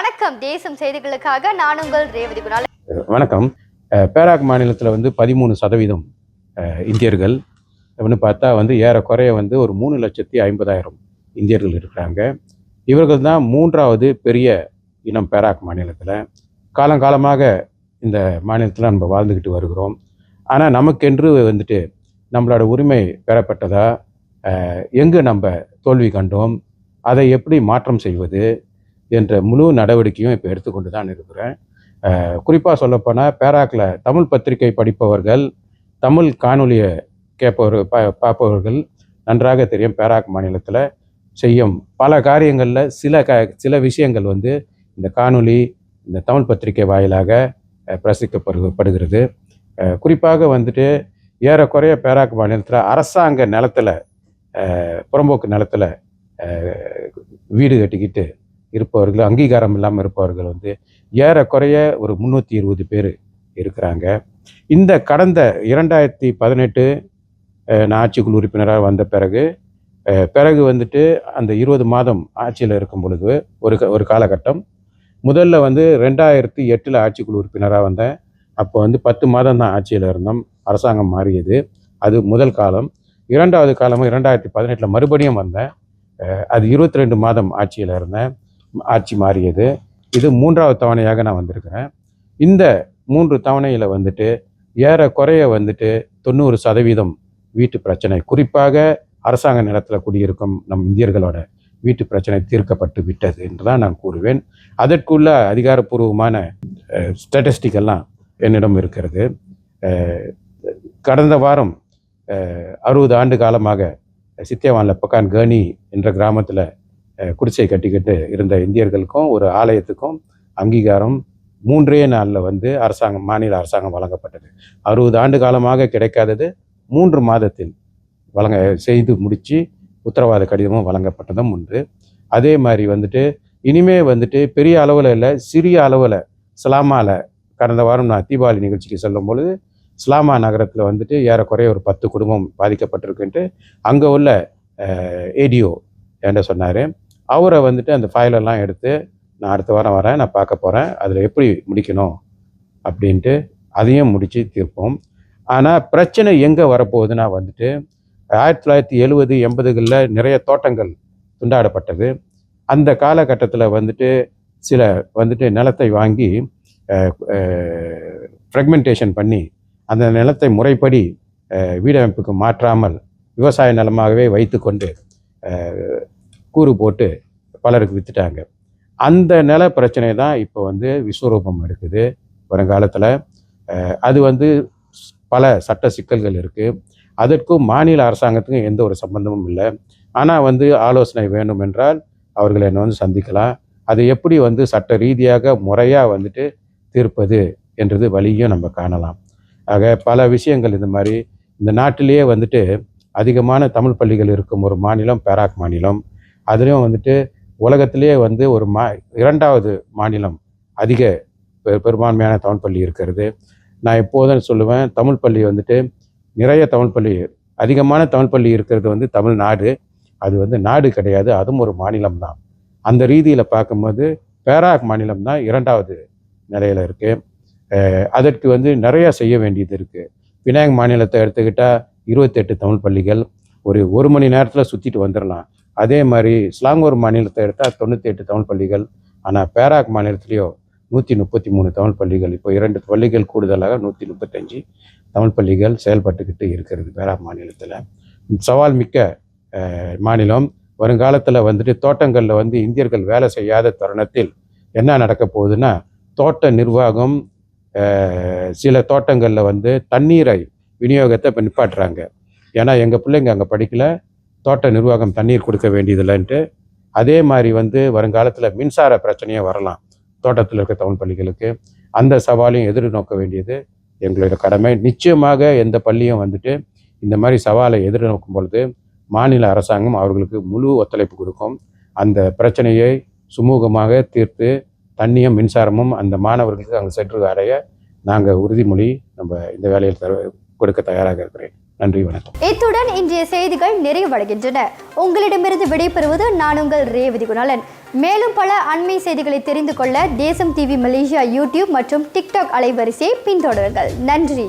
வணக்கம். தேசம் செய்திகளுக்காக நான் உங்கள் ரேவதி குணால். வணக்கம். பேராக் மாநிலத்தில் வந்து பதிமூணு சதவீதம் இந்தியர்கள். அப்படின்னு பார்த்தா வந்து ஏறக்குறைய வந்து ஒரு மூணு லட்சத்தி ஐம்பதாயிரம் இந்தியர்கள் இருக்கிறாங்க. இவர்கள் தான் மூன்றாவது பெரிய இனம் பேராக் மாநிலத்தில். காலங்காலமாக இந்த மாநிலத்தில் நம்ம வாழ்ந்துக்கிட்டு வருகிறோம். ஆனால் நமக்கென்று வந்துட்டு நம்மளோட உரிமை பெறப்பட்டதா? எங்கு நம்ம தோல்வி கண்டோம்? அதை எப்படி மாற்றம் செய்வது? என்ற முழு நடவடிக்கையும் இப்போ எடுத்துக்கொண்டு தான் இருக்கிறேன் குறிப்பாக சொல்லப்போனால் பேராக்கில் தமிழ் பத்திரிகை படிப்பவர்கள் தமிழ் காணொலியை கேட்பவர் ப பார்ப்பவர்கள் நன்றாக தெரியும் பேராக் மாநிலத்தில். செய்யும் பல காரியங்களில் சில க சில விஷயங்கள் வந்து இந்த காணொலி இந்த தமிழ் பத்திரிகை வாயிலாக பிரசிக்கப்படுகிறது பிரசிக்கப்படு படுகிறது. குறிப்பாக வந்துட்டு ஏறக்குறைய பேராக் மாநிலத்தில் அரசாங்க நிலத்தில் புறம்போக்கு நிலத்தில் வீடு கட்டிக்கிட்டு இருப்பவர்கள் அங்கீகாரம் இல்லாமல் இருப்பவர்கள் வந்து ஏறக்குறைய ஒரு முந்நூற்றி இருபது பேர் இருக்கிறாங்க. இந்த கடந்த இரண்டாயிரத்தி பதினெட்டு நான் ஆட்சிக்குழு உறுப்பினராக வந்த பிறகு பிறகு வந்துட்டு அந்த இருபது மாதம் ஆட்சியில் இருக்கும் பொழுது ஒரு க- ஒரு காலகட்டம். முதல்ல வந்து ரெண்டாயிரத்தி எட்டில் ஆட்சிக்குழு உறுப்பினராக வந்தேன். அப்போ வந்து பத்து மாதம் தான் ஆட்சியில் இருந்தோம். அரசாங்கம் மாறியது. அது முதல் காலம். இரண்டாவது காலமும் இரண்டாயிரத்தி பதினெட்டில் மறுபடியும் வந்தேன். அது இருபத்தி ரெண்டு மாதம் ஆட்சியில் இருந்தேன். ஆட்சி மாறியது. இது மூன்றாவது தவணையாக நான் வந்திருக்கிறேன். இந்த மூன்று தவணையில் வந்துட்டு ஏற குறைய வந்துட்டு தொண்ணூறு சதவீதம் வீட்டு பிரச்சனை. குறிப்பாக அரசாங்க நிலத்தில் குடியிருக்கும் நம் இந்தியர்களோட வீட்டு பிரச்சனை தீர்க்கப்பட்டு விட்டது என்று தான் நான் கூறுவேன். அதற்குள்ள அதிகாரப்பூர்வமான ஸ்டாட்டிஸ்டிக்கெல்லாம் என்னிடம் இருக்கிறது. கடந்த வாரம் அறுபது ஆண்டு காலமாக சித்தியவானில் பக்கான் கேணி என்ற கிராமத்தில் குடிசை கட்டிக்கிட்டு இருந்த இந்தியர்களுக்கும் ஒரு ஆலயத்துக்கும் அங்கீகாரம் மூன்றே நாளில் வந்து அரசாங்கம் மாநில அரசாங்கம் வழங்கப்பட்டது. அறுபது ஆண்டு காலமாக கிடைக்காதது மூன்று மாதத்தில் வழங்க செய்து முடித்து உத்தரவாத கடிதமும் வழங்கப்பட்டதும் உண்டு. அதே மாதிரி வந்துட்டு இனிமே வந்துட்டு பெரிய அளவில் இல்லை சிறிய அளவில் ஸ்லாமாவில் கடந்த வாரம் நான் தீபாவளி நிகழ்ச்சிக்கு செல்லும் பொழுது ஸ்லாமா நகரத்தில் வந்துட்டு ஏறக்குறைய ஒரு பத்து குடும்பம் பாதிக்கப்பட்டிருக்குன்ட்டு அங்கே உள்ள ஏடிஓ என்கிட்ட சொன்னார். அவரை வந்துட்டு அந்த ஃபைலெல்லாம் எடுத்து நான் அடுத்த வாரம் வரேன் நான் பார்க்க போகிறேன் அதில் எப்படி முடிக்கணும்? அப்படின்ட்டு அதையும் முடித்து தீர்ப்போம். ஆனால் பிரச்சனை எங்கே வரப்போகுதுன்னா வந்துட்டு ஆயிரத்தி தொள்ளாயிரத்தி எழுபது எண்பதுகளில் நிறைய தோட்டங்கள் துண்டாடப்பட்டது. அந்த காலகட்டத்தில் வந்துட்டு சில வந்துட்டு நிலத்தை வாங்கி ஃப்ரெக்மெண்டேஷன் பண்ணி அந்த நிலத்தை முறைப்படி வீடமைப்புக்கு மாற்றாமல் விவசாய நிலமாகவே வைத்துக்கொண்டு கொண்டு கூறு போட்டு பலருக்கு விற்றுட்டாங்க அந்த நில பிரச்சனை தான் இப்போ வந்து விஸ்வரூபம் எடுக்குது. வருங்காலத்தில் அது வந்து பல சட்ட சிக்கல்கள் இருக்குது அதற்கும் மாநில அரசாங்கத்துக்கும் எந்த ஒரு சம்பந்தமும் இல்லை. ஆனால் வந்து ஆலோசனை வேண்டும் என்றால் அவர்கள் என்னை வந்து சந்திக்கலாம். அதை எப்படி வந்து சட்ட ரீதியாக முறையாக வந்துட்டு தீர்ப்பது என்றது வழியும் நம்ம காணலாம். ஆக பல விஷயங்கள் இந்த மாதிரி இந்த நாட்டிலேயே வந்துட்டு அதிகமான தமிழ் பள்ளிகள் இருக்கும் ஒரு மாநிலம் பேராக் மாநிலம். அதுலேயும் வந்துட்டு உலகத்திலே வந்து ஒரு மா இரண்டாவது மாநிலம் அதிக பெ- பெரும்பான்மையான தமிழ் பள்ளி இருக்கிறது. நான் எப்போதும் சொல்லுவேன் தமிழ் பள்ளி வந்துட்டு நிறைய தமிழ் பள்ளி அதிகமான தமிழ் பள்ளி இருக்கிறது வந்து தமிழ்நாடு. அது வந்து நாடு கிடையாது அதுவும் ஒரு மாநிலம் தான். அந்த ரீதியில் பார்க்கும்போது பேராக் மாநிலம் தான் இரண்டாவது நிலையில் இருக்குது அதற்கு வந்து நிறையா செய்ய வேண்டியது இருக்குது விநாயக் மாநிலத்தை எடுத்துக்கிட்டால் இருபத்தெட்டு தமிழ் பள்ளிகள் ஒரு ஒரு மணி நேரத்தில் சுற்றிட்டு வந்துடலாம் அதே மாதிரி ஸ்லாங்கூர் மாநிலத்தை எடுத்தால் தொண்ணூற்றி எட்டு தமிழ் பள்ளிகள் ஆனால் பேராக் மாநிலத்திலேயோ நூற்றி முப்பத்தி மூணு தமிழ் பள்ளிகள். இப்போ இரண்டு பள்ளிகள் கூடுதலாக நூற்றி முப்பத்தஞ்சு தமிழ் பள்ளிகள் செயல்பட்டுக்கிட்டு இருக்கிறது பேராக் மாநிலத்தில். சவால் மிக்க மாநிலம். வருங்காலத்தில் வந்துட்டு தோட்டங்களில் வந்து இந்தியர்கள் வேலை செய்யாத தருணத்தில் என்ன நடக்க போகுதுன்னா தோட்ட நிர்வாகம் சில தோட்டங்களில் வந்து தண்ணீரை விநியோகத்தை இப்போ நிப்பாட்டுறாங்க. ஏன்னா எங்கள் பிள்ளைங்க அங்கே படிக்கலை தோட்ட நிர்வாகம் தண்ணீர் கொடுக்க வேண்டியதில்லைன்ட்டு அதே மாதிரி வந்து வருங்காலத்தில் மின்சார பிரச்சனையும் வரலாம் தோட்டத்தில் இருக்க தமிழ் பள்ளிகளுக்கு. அந்த சவாலையும் எதிர்நோக்க வேண்டியது எங்களோட கடமை. நிச்சயமாக எந்த பள்ளியும் வந்துட்டு இந்த மாதிரி சவாலை எதிர்நோக்கும் பொழுது மாநில அரசாங்கம் அவர்களுக்கு முழு ஒத்துழைப்பு கொடுக்கும். அந்த பிரச்சனையை சுமூகமாக தீர்த்து தண்ணியும் மின்சாரமும் அந்த மாணவர்களுக்கு அங்கே சென்று அடைய நாங்கள் உறுதிமொழி நம்ம இந்த வேலையில் தர கொடுக்க தயாராக இருக்கிறேன். நன்றி வணக்கம். இத்துடன் இன்றைய செய்திகள் நிறைவடைகின்றன. உங்களிடமிருந்து விடைபெறுவது நான் உங்கள் ரேவதி குணாலன். மேலும் பல அண்மை செய்திகளை தெரிந்து கொள்ள தேசம் டிவி மலேசியா யூடியூப் மற்றும் டிக்டாக் அலைவரிசையை பின்தொடருங்கள். நன்றி.